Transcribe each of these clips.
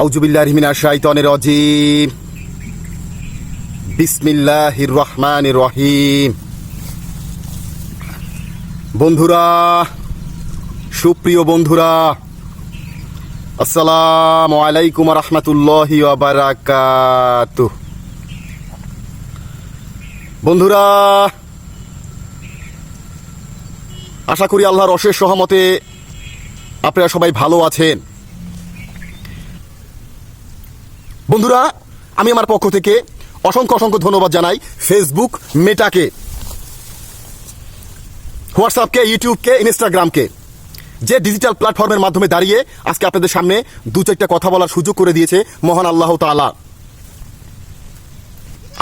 আউজুবিল্লাহ রহমিনা শাইতনের অজিম বিসমিল্লাহির রহমান রহিম। বন্ধুরা, সুপ্রিয় বন্ধুরা, আসসালামু আলাইকুম রহমতুল্লাহি বারাকাত। বন্ধুরা, আশা করি আল্লাহর অশেষ সহমতে আপনারা সবাই ভালো আছেন। বন্ধুরা, আমি আমার পক্ষ থেকে অসংখ্য অসংখ্য ধন্যবাদ জানাই ফেসবুক মেটাকে হোয়াটসঅ্যাপকে ইউটিউবকে ইনস্টাগ্রামকে যে ডিজিটাল প্ল্যাটফর্মের মাধ্যমে দাঁড়িয়ে আজকে আপনাদের সামনে দু চারটা কথা বলার সুযোগ করে দিয়েছে মহান আল্লাহ তাআলা।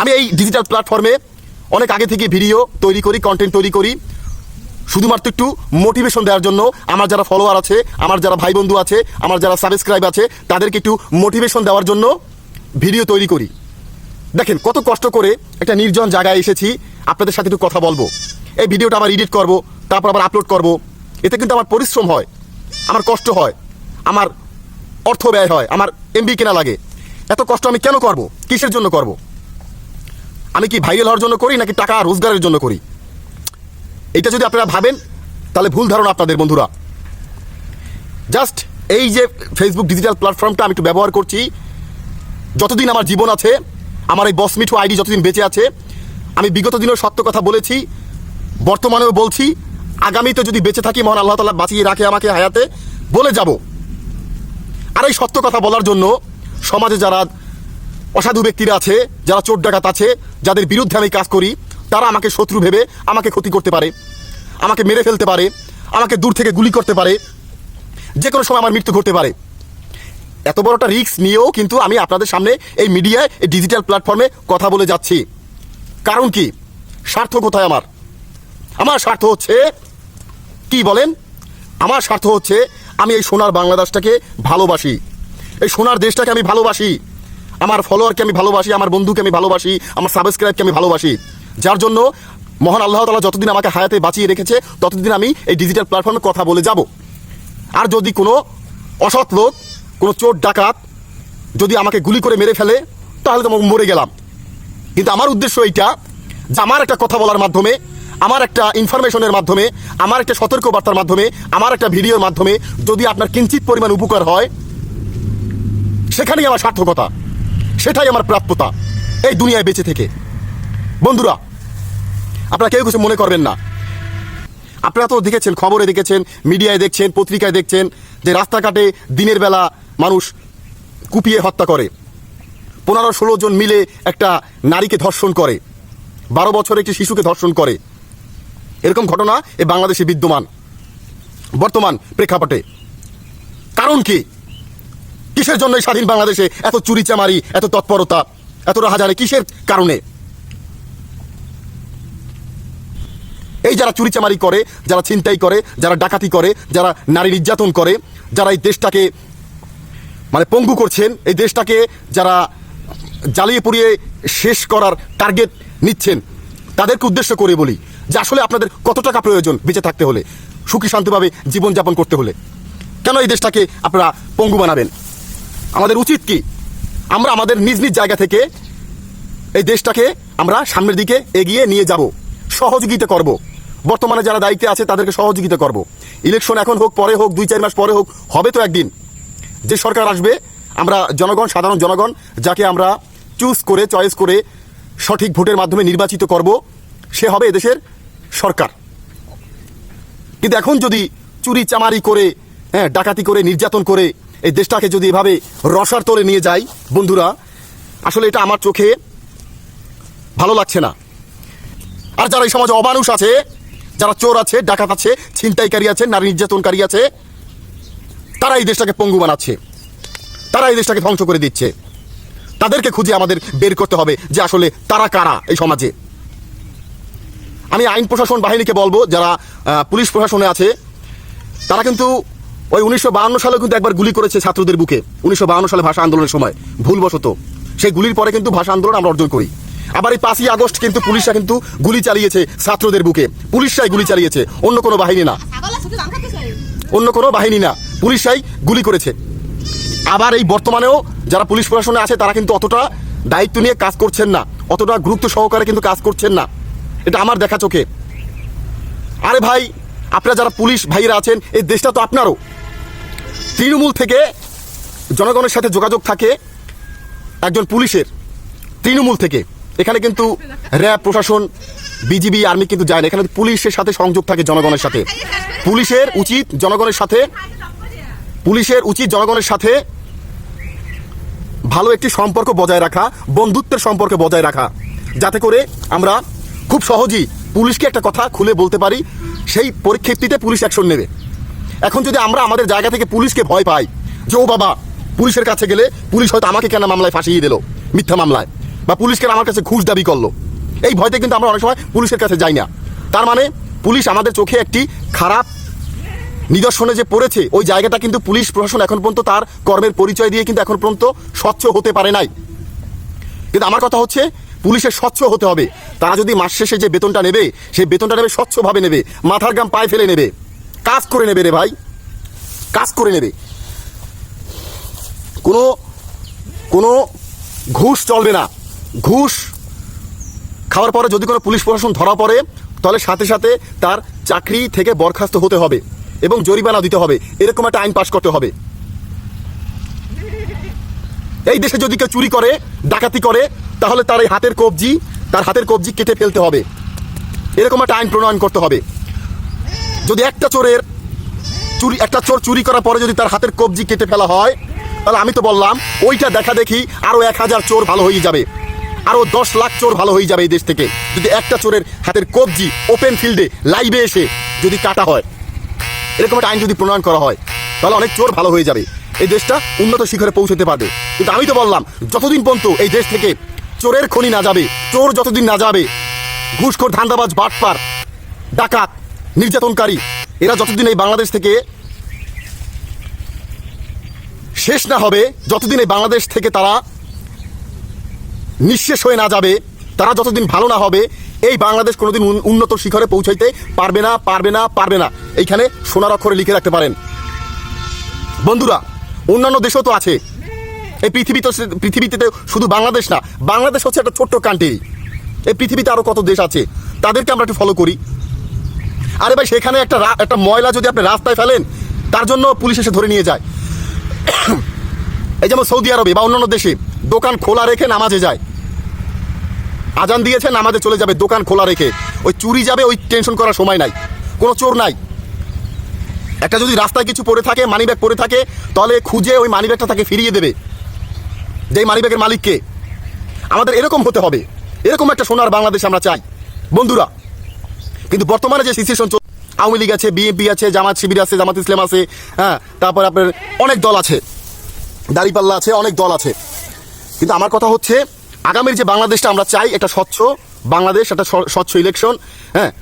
আমি এই ডিজিটাল প্ল্যাটফর্মে অনেক আগে থেকে ভিডিও তৈরি করি কন্টেন্ট তৈরি করি। শুধুমাত্র একটু মোটিভেশন দেওয়ার জন্য আমার যারা ফলোয়ার আছে, আমার যারা ভাই বন্ধু আছে, আমার যারা সাবস্ক্রাইব আছে, তাদেরকে একটু মোটিভেশন দেওয়ার জন্য ভিডিও তৈরি করি। দেখেন, কত কষ্ট করে একটা নির্জন জায়গায় এসেছি, আপনাদের সাথে একটু কথা বলব। এই ভিডিওটা আবার এডিট করব, তারপর আবার আপলোড করব। এতে কিন্তু আমার পরিশ্রম হয়, আমার কষ্ট হয়, আমার অর্থ ব্যয় হয়, আমার এমবি কেনা লাগে। এত কষ্ট আমি কেন করব? কিসের জন্য করব? আমি কি ভাইরাল হওয়ার জন্য করি, নাকি টাকা রোজগারের জন্য করি? এটা যদি আপনারা ভাবেন, তাহলে ভুল ধারণা আপনাদের বন্ধুরা। জাস্ট এই যে ফেসবুক ডিজিটাল প্ল্যাটফর্মটা আমি একটু ব্যবহার করছি যতদিন আমার জীবন আছে, আমার এই বস মিঠু আইডি যতদিন বেঁচে আছে, আমি বিগত দিনেও সত্য কথা বলেছি, বর্তমানেও বলছি, আগামীতে যদি বেঁচে থাকি, মহান আল্লাহ তালা বাঁচিয়ে রাখে আমাকে হায়াতে, বলে যাব। আর এই সত্য কথা বলার জন্য সমাজে যারা অসাধু ব্যক্তিরা আছে, যারা চোর ডাকাত আছে, যাদের বিরুদ্ধে আমি কাজ করি, তারা আমাকে শত্রু ভেবে আমাকে ক্ষতি করতে পারে, আমাকে মেরে ফেলতে পারে, আমাকে দূর থেকে গুলি করতে পারে, যে কোনো সময় আমার মৃত্যু ঘটতে পারে। এত বড় একটা রিস্ক নিয়েও কিন্তু আমি আপনাদের সামনে এই মিডিয়ায় এই ডিজিটাল প্ল্যাটফর্মে কথা বলে যাচ্ছি। কারণ কি? স্বার্থ কোথায় আমার? আমার স্বার্থ হচ্ছে, কি বলেন? আমার স্বার্থ হচ্ছে, আমি এই সোনার বাংলাদেশটাকে ভালোবাসি। এই সোনার দেশটাকে আমি ভালোবাসি। আমার ফলোয়ারকে আমি ভালোবাসি, আমার বন্ধুকে আমি ভালোবাসি, আমার সাবস্ক্রাইবকে আমি ভালোবাসি। যার জন্য মহান আল্লাহ তালা যতদিন আমাকে হায়াতে বাঁচিয়ে রেখেছে, ততদিন আমি এই ডিজিটাল প্ল্যাটফর্মে কথা বলে যাব। আর যদি কোনো অসৎ লোক কোনো চোর ডাকাত যদি আমাকে গুলি করে মেরে ফেলে, তাহলে তো মরে গেলাম। কিন্তু আমার উদ্দেশ্য এইটা যে আমার একটা কথা বলার মাধ্যমে, আমার একটা ইনফরমেশনের মাধ্যমে, আমার একটা সতর্কবার্তার মাধ্যমে, আমার একটা ভিডিওর মাধ্যমে যদি আপনার কিঞ্চিত পরিমাণ উপকার হয়, সেখানেই আমার সার্থকতা, সেটাই আমার প্রাপ্যতা, এই দুনিয়ায় বেঁচে থেকে। বন্ধুরা, আপনারা কেউ কিছু মনে করবেন না। আপনারা তো দেখেছেন, খবরে দেখেছেন, মিডিয়ায় দেখছেন, পত্রিকায় দেখছেন যে রাস্তাঘাটে দিনের বেলা মানুষ কুপিয়ে হত্যা করে। পনেরো ষোলো জন মিলে একটা নারীকে ধর্ষণ করে। বারো বছর একটি শিশুকে ধর্ষণ করে। এরকম ঘটনা এ বাংলাদেশে বিদ্যমান। বর্তমান প্রেক্ষাপটে। কারণ কি? কিসের জন্য স্বাধীন বাংলাদেশে এত চুরি চামারি এত তৎপরতা, এত রাহাজারে কিসের কারণে? এই যারা চুরি চামারি করে, যারা ছিনতাই করে, যারা ডাকাতি করে, যারা নারী নির্যাতন করে, যারা এই দেশটাকে মানে পঙ্গু করছেন এই দেশটাকে যারা জ্বালিয়ে পুড়িয়ে শেষ করার টার্গেট নিচ্ছেন, তাদেরকে উদ্দেশ্য করে বলি যে আসলে আপনাদের কত টাকা প্রয়োজন বেঁচে থাকতে হলে, সুখী শান্তভাবে জীবনযাপন করতে হলে। কেন এই দেশটাকে আপনারা পঙ্গু বানাবেন? আমাদের উচিত কি? আমরা আমাদের নিজ নিজ জায়গা থেকে এই দেশটাকে আমরা সামনের দিকে এগিয়ে নিয়ে যাব, সহযোগিতা করব। বর্তমানে যারা দায়িত্বে আছে তাদেরকে সহযোগিতা করব। ইলেকশন এখন হোক, পরে হোক, দুই চার মাস পরে হোক, হবে তো একদিন। যে সরকার আসবে, আমরা জনগণ, সাধারণ জনগণ, যাকে আমরা চুজ করে চয়েস করে সঠিক ভোটের মাধ্যমে নির্বাচিত করব, সে হবে এদেশের সরকার। কিন্তু এখন যদি চুরি, চামারি করে হ্যাঁ ডাকাতি করে, নির্যাতন করে এই দেশটাকে যদি এভাবে রসার তলে নিয়ে যায়, বন্ধুরা, আসলে এটা আমার চোখে ভালো লাগছে না। আর যারা এই সমাজে অমানুষ আছে, যারা চোর আছে, ডাকাত আছে, ছিনতাইকারী আছে, নারী নির্যাতনকারী আছে তারা এই দেশটাকে পঙ্গু বানাচ্ছে। তারা এই দেশটাকে ধ্বংস করে দিচ্ছে। তাদেরকে খুঁজে আমাদের বের করতে হবে যে আসলে তারা কারা এই সমাজে। আমি আইন প্রশাসন বাহিনীকে বলব যারা পুলিশ প্রশাসনে আছে তারা কিন্তু ওই উনিশশো বাহান্ন সালে কিন্তু একবার গুলি করেছে ছাত্রদের বুকে। উনিশশো সালে ভাষা আন্দোলনের সময়। ভুলবশত। সেই গুলির পরে কিন্তু ভাষা আন্দোলন আমরা অর্জন করি। আবার এই পাঁচই আগস্ট কিন্তু পুলিশরা কিন্তু গুলি চালিয়েছে ছাত্রদের বুকে। পুলিশরাই গুলি চালিয়েছে অন্য কোনো বাহিনী না। অন্য কোনো বাহিনী না। পুলিশরাই গুলি করেছে। আবার এই বর্তমানেও যারা পুলিশ প্রশাসনে আছে, তারা কিন্তু অতটা দায়িত্ব নিয়ে কাজ করছেন না। অতটা গুরুত্ব সহকারে কিন্তু কাজ করছেন না। এটা আমার দেখা চোখে। আরে ভাই, আপনারা যারা পুলিশ ভাইরা আছেন, এই দেশটা তো আপনারও। তৃণমূল থেকে জনগণের সাথে যোগাযোগ থাকে একজন পুলিশের, তৃণমূল থেকে। এখানে কিন্তু র্যাব, প্রশাসন, বিজিবি, আর্মি কিন্তু যায় না। এখানে পুলিশের সাথে সংযোগ থাকে জনগণের সাথে। পুলিশের উচিত জনগণের সাথে পুলিশের উচিত জনগণের সাথে ভালো একটি সম্পর্ক বজায় রাখা, বন্ধুত্বের সম্পর্ক বজায় রাখা। যাতে করে আমরা খুব সহজেই পুলিশকে একটা কথা খুলে বলতে পারি, সেই পরিপ্রেক্ষিতে পুলিশ অ্যাকশন নেবে। এখন যদি আমরা আমাদের জায়গা থেকে পুলিশকে ভয় পাই যে, ও বাবা, পুলিশের কাছে গেলে পুলিশ হয়তো আমাকে কেন মামলায় ফাঁসিয়ে দিল, মিথ্যা মামলায়? বা পুলিশকে আমার কাছে ঘুষ দাবি করল। এই ভয়তে কিন্তু আমরা অনেক সময় পুলিশের কাছে যাই না। তার মানে পুলিশ আমাদের চোখে একটি খারাপ নিদর্শনে যে পড়েছে, ওই জায়গাটা কিন্তু পুলিশ প্রশাসন এখন পর্যন্ত তার কর্মের পরিচয় দিয়ে কিন্তু এখন পর্যন্ত স্বচ্ছ হতে পারে নাই। কিন্তু আমার কথা হচ্ছে, পুলিশের স্বচ্ছ হতে হবে। তারা যদি মাস শেষে যে বেতনটা নেবে, সেই বেতনটা নেবে স্বচ্ছভাবে নেবে, মাথার গাম পায়ে ফেলে নেবে। কাজ করে নেবে রে ভাই। কাজ করে নেবে। কোনো কোনো ঘুষ চলবে না। ঘুষ খাওয়ার পরে যদি কোনো পুলিশ প্রশাসন ধরা পড়ে, তাহলে সাথে সাথে তার চাকরি থেকে বরখাস্ত হতে হবে। এবং জরিমানা দিতে হবে। এরকম একটা আইন পাশ করতে হবে। এই দেশে যদি কেউ চুরি করে, ডাকাতি করে, তাহলে তার এই হাতের কবজি, তার হাতের কবজি কেটে ফেলতে হবে। এরকম একটা আইন প্রণয়ন করতে হবে। যদি একটা চোরের চুরি, একটা চোর চুরি করার পরে যদি তার হাতের কবজি কেটে ফেলা হয়, তাহলে আমি তো বললাম, ওইটা দেখা দেখি আরও এক হাজার চোর ভালো হয়ে যাবে। আরও দশ লাখ চোর ভালো হয়ে যাবে এই দেশ থেকে। যদি একটা চোরের হাতের কবজি ওপেন ফিল্ডে লাইভে এসে যদি কাটা হয়। এরকম একটা আইন যদি প্রণয়ন করা হয়, তাহলে অনেক চোর ভালো হয়ে যাবে। এই দেশটা উন্নত শিখরে পৌঁছতে পারবে। কিন্তু আমি তো বললাম, যতদিন পর্যন্ত এই দেশ থেকে চোরের খনি না যাবে, চোর যতদিন না যাবে, ঘুষখোর, ধান্দাবাজ, বাটপার, ডাকাত, নির্যাতনকারী, এরা যতদিন এই বাংলাদেশ থেকে শেষ না হবে, যতদিন এই বাংলাদেশ থেকে তারা নিঃশেষ হয়ে না যাবে, তারা যতদিন ভালো না হবে এই বাংলাদেশ কোনোদিন উন- উন্নত শিখরে পৌঁছাইতে পারবে না পারবে না পারবে না। এইখানে সোনার অক্ষরে লিখে রাখতে পারেন। বন্ধুরা, অন্যান্য দেশও তো আছে। এই পৃথিবী তো পৃথিবীতে শুধু বাংলাদেশ না, বাংলাদেশ হচ্ছে একটা ছোট্ট কান্ট্রি এই পৃথিবীতে আরও কত দেশ আছে? তাদেরকে আমরা একটু ফলো করি। আরে ভাই, সেখানে একটা একটা ময়লা যদি আপনি রাস্তায় ফেলেন, তার জন্য পুলিশ এসে ধরে নিয়ে যায়। এই যেমন সৌদি আরবে বা অন্যান্য দেশে দোকান খোলা রেখে নামাজে যায়। আজান দিয়েছে নামাজে চলে যাবে, দোকান খোলা রেখে। ওই চুরি যাবে, ওই টেনশন করার সময় নাই। কোনো চোর নাই। একটা যদি রাস্তায় কিছু পড়ে থাকে মানিব্যাগ পড়ে থাকে, তাহলে খুঁজে ওই মানিব্যাগটা তাকে ফিরিয়ে দেবে। যেই মানিব্যাগের মালিককে আমাদের এরকম হতে হবে। এরকম একটা সোনার বাংলাদেশ আমরা চাই। বন্ধুরা, কিন্তু বর্তমানে যে সিচুয়েশন আওয়ামী লীগ আছে, বিএনপি আছে, জামাত শিবির আছে, জামাত ইসলাম আছে হ্যাঁ তারপর আপনার অনেক দল আছে। দাঁড়িপাল্লা আছে, অনেক দল আছে। কিন্তু আমার কথা হচ্ছে আগামীর যে বাংলাদেশটা আমরা চাই, একটা স্বচ্ছ বাংলাদেশ, একটা স্ব- স্বচ্ছ ইলেকশন হ্যাঁ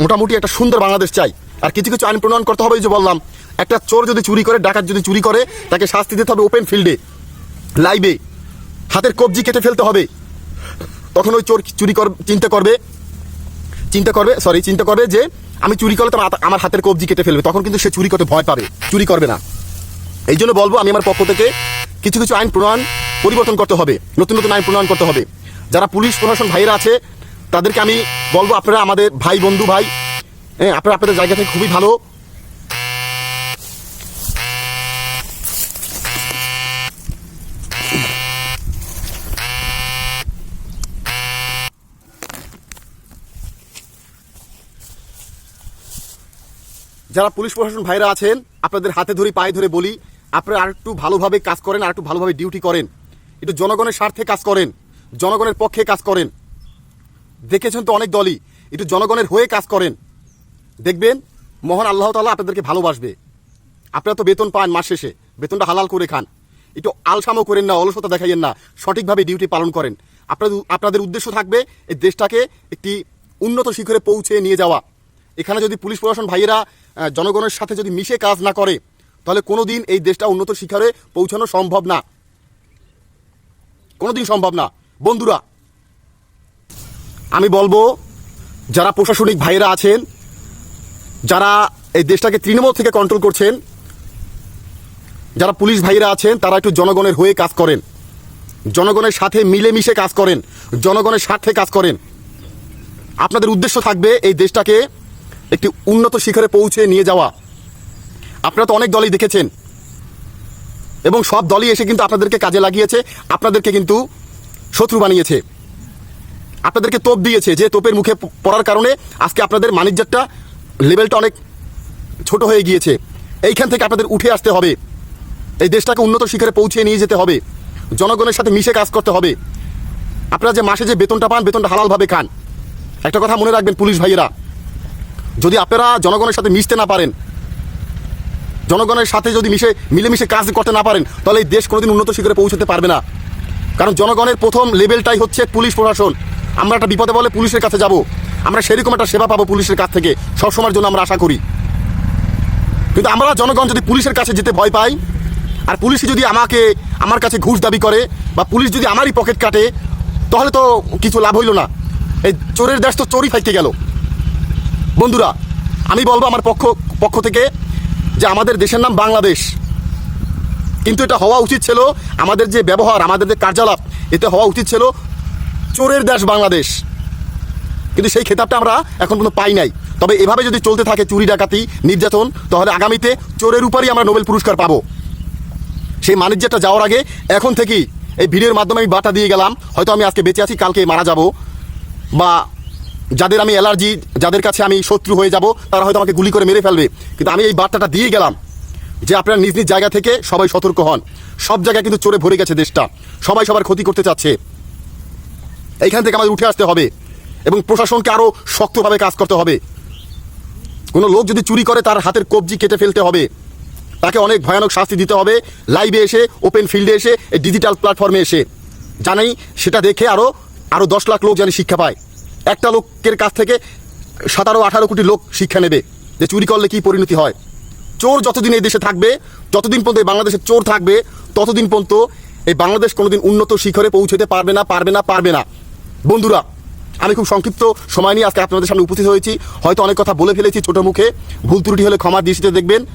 মোটামুটি একটা সুন্দর বাংলাদেশ চাই। আর কিছু কিছু আইন প্রণয়ন করতে হবে যে বললাম, একটা চোর যদি চুরি করে, ডাকাত যদি চুরি করে, তাকে শাস্তি দিতে হবে ওপেন ফিল্ডে লাইভে হাতের কবজি কেটে ফেলতে হবে। তখন ওই চোর চুরি কর চিন্তা করবে চিন্তা করবে সরি চিন্তা করবে যে, আমি চুরি করলে তো আমার আমার হাতের কবজি কেটে ফেলবে। তখন কিন্তু সে চুরি করতে ভয় পাবে, চুরি করবে না। এই জন্য বলব, আমি আমার পক্ষ থেকে কিছু কিছু আইন প্রণয়ন পরিবর্তন করতে হবে, নতুন নতুন আইন প্রণয়ন করতে হবে। যারা পুলিশ প্রশাসন ভাইরা আছে, তাদেরকে আমি বলব, আপনারা আমাদের ভাই, বন্ধু, ভাই হ্যাঁ আপনারা আপনাদের জায়গা থেকে খুবই ভালো। যারা পুলিশ প্রশাসন ভাইরা আছেন, আপনাদের হাতে ধরে, পায়ে ধরে বলি, আপনারা আর একটু ভালোভাবে কাজ করেন, আর একটু ভালোভাবে ডিউটি করেন। একটু জনগণের স্বার্থে কাজ করেন, জনগণের পক্ষে কাজ করেন। দেখেছেন তো অনেক দলই, একটু জনগণের হয়ে কাজ করেন। দেখবেন, মহান আল্লাহ তালা আপনাদেরকে ভালোবাসবে। আপনারা তো বেতন পান মাস শেষে, বেতনটা হালাল করে খান। একটু আলসামও করেন না, অলসতা দেখাইয়েন না, সঠিকভাবে ডিউটি পালন করেন। আপনাদের আপনাদের উদ্দেশ্য থাকবে এই দেশটাকে একটি উন্নত শিখরে পৌঁছে নিয়ে যাওয়া। এখানে যদি পুলিশ প্রশাসন ভাইয়েরা জনগণের সাথে যদি মিশে কাজ না করে, তাহলে কোনোদিন এই দেশটা উন্নত শিখরে পৌঁছানো সম্ভব না। কোনোদিন সম্ভব না। বন্ধুরা, আমি বলব, যারা প্রশাসনিক ভাইয়েরা আছেন, যারা এই দেশটাকে তৃণমূল থেকে কন্ট্রোল করছেন, যারা পুলিশ ভাইরা আছেন, তারা একটু জনগণের হয়ে কাজ করেন। জনগণের সাথে মিলেমিশে কাজ করেন, জনগণের স্বার্থে কাজ করেন। আপনাদের উদ্দেশ্য থাকবে এই দেশটাকে একটি উন্নত শিখরে পৌঁছে নিয়ে যাওয়া। আপনারা তো অনেক দলই দেখেছেন এবং সব দলই এসে কিন্তু আপনাদেরকে কাজে লাগিয়েছে, আপনাদেরকে কিন্তু শত্রু বানিয়েছে। আপনাদেরকে তোপ দিয়েছে, যে তোপের মুখে পড়ার কারণে আজকে আপনাদের মানিজ্যটা লেভেলটা অনেক ছোট হয়ে গিয়েছে। এইখান থেকে আপনাদের উঠে আসতে হবে। এই দেশটাকে উন্নত শিখরে পৌঁছে নিয়ে যেতে হবে। জনগণের সাথে মিশে কাজ করতে হবে। আপনারা যে মাসে যে বেতনটা পান, বেতনটা হালালভাবে খান। একটা কথা মনে রাখবেন পুলিশ ভাইয়েরা, যদি আপনারা জনগণের সাথে মিশতে না পারেন জনগণের সাথে যদি মিশে, মিলেমিশে কাজ করতে না পারেন, তাহলে এই দেশ কোনোদিন উন্নত শিখরে পৌঁছতে পারবে না। কারণ জনগণের প্রথম লেভেলটাই হচ্ছে পুলিশ প্রশাসন। আমরা একটা বিপদে বলে পুলিশের কাছে যাব। আমরা সেরকম একটা সেবা পাবো পুলিশের কাছ থেকে, সবসময়ের জন্য আমরা আশা করি। কিন্তু আমরা জনগণ যদি পুলিশের কাছে যেতে ভয় পাই, আর পুলিশই যদি আমাকে, আমার কাছে ঘুষ দাবি করে, বা পুলিশ যদি আমারই পকেট কাটে, তাহলে তো কিছু লাভ হইল না। এই চোরের দেশ তো চোরই থাকতে গেল। বন্ধুরা, আমি বলব আমার পক্ষ পক্ষ থেকে যে আমাদের দেশের নাম বাংলাদেশ। কিন্তু এটা হওয়া উচিত ছিল আমাদের যে ব্যবহার, আমাদের যে কার্যালাপ, এতে হওয়া উচিত ছিল চোরের দেশ বাংলাদেশ। কিন্তু সেই খেতাবটা আমরা এখন পর্যন্ত পাই নাই। তবে এভাবে যদি চলতে থাকে চুরি ডাকাতি, নির্যাতন, তাহলে আগামীতে চোরের উপরই আমরা নোবেল পুরস্কার পাবো। সেই বাণিজ্যটা যাওয়ার আগে এখন থেকেই এই ভিডিওর মাধ্যমে আমি বার্তা দিয়ে গেলাম, হয়তো আমি আজকে বেঁচে আছি, কালকে মারা যাব, বা যাদের আমি অ্যালার্জি, যাদের কাছে আমি শত্রু হয়ে যাব, তারা হয়তো আমাকে গুলি করে মেরে ফেলবে। কিন্তু আমি এই বার্তাটা দিয়ে গেলাম যে আপনারা নিজ নিজ জায়গা থেকে সবাই সতর্ক হন। সব জায়গায় কিন্তু চোরে ভরে গেছে দেশটা। সবাই সবার ক্ষতি করতে চাচ্ছে। এইখান থেকে আমাদের উঠে আসতে হবে এবং প্রশাসনকে আরও শক্তভাবে কাজ করতে হবে। কোনো লোক যদি চুরি করে, তার হাতের কবজি কেটে ফেলতে হবে। তাকে অনেক ভয়ানক শাস্তি দিতে হবে। লাইভে এসে, ওপেন ফিল্ডে এসে ডিজিটাল প্ল্যাটফর্মে এসে। জানাই, সেটা দেখে আরও আরও দশ লাখ লোক যেন শিক্ষা পায়। একটা লোকের কাছ থেকে সতেরো, আঠারো কোটি লোক শিক্ষা নেবে যে চুরি করলে কী পরিণতি হয়। চোর যতদিন এই দেশে থাকবে, যতদিন পর্যন্ত এই বাংলাদেশে চোর থাকবে, ততদিন পর্যন্ত এই বাংলাদেশ কোনোদিন উন্নত শিখরে পৌঁছতে পারবে না পারবে না পারবে না। বন্ধুরা, আমি খুব সংক্ষিপ্ত সময় নিয়ে আজকে আপনাদের সামনে উপস্থিত হয়েছি। হয়তো অনেক কথা বলে ফেলেছি ছোটো মুখে। ভুল ত্রুটি হলে ক্ষমার দৃষ্টিতে দেখবেন।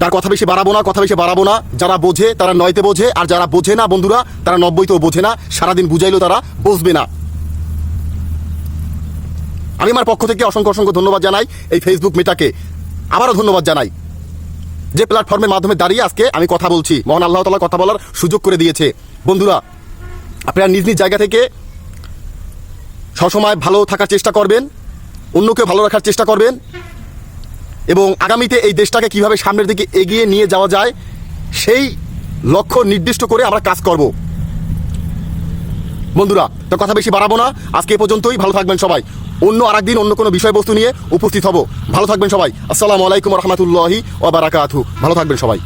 তার কথা বেশি বাড়াবো না, কথা বেশি বাড়াবো না। যারা বোঝে, তারা নয়তে বোঝে। আর যারা বোঝে না, বন্ধুরা, তারা নব্বইতেও বোঝে না। সারাদিন বুঝাইলেও তারা বুঝবে না। আমি আমার পক্ষ থেকে অসংখ্য অসংখ্য ধন্যবাদ জানাই এই ফেসবুক মেটাকে আবারও ধন্যবাদ জানাই। যে প্ল্যাটফর্মের মাধ্যমে দাঁড়িয়ে আজকে আমি কথা বলছি, মহান আল্লাহ তালা কথা বলার সুযোগ করে দিয়েছে। বন্ধুরা, আপনারা নিজ নিজ জায়গা থেকে সবসময় ভালো থাকার চেষ্টা করবেন অন্যকে ভালো রাখার চেষ্টা করবেন এবং আগামীতে এই দেশটাকে কীভাবে সামনের দিকে এগিয়ে নিয়ে যাওয়া যায়, সেই লক্ষ্য নির্দিষ্ট করে আমরা কাজ করব। বন্ধুরা, তো কথা বেশি বাড়াবো না। আজকে এ পর্যন্তই। ভালো থাকবেন সবাই। অন্য আরেকদিন অন্য কোনো বিষয়বস্তু নিয়ে উপস্থিত হব। ভালো থাকবেন সবাই। আসসালামু আলাইকুম রহমতুল্লাহি ওবারাকাতু ভালো থাকবেন সবাই।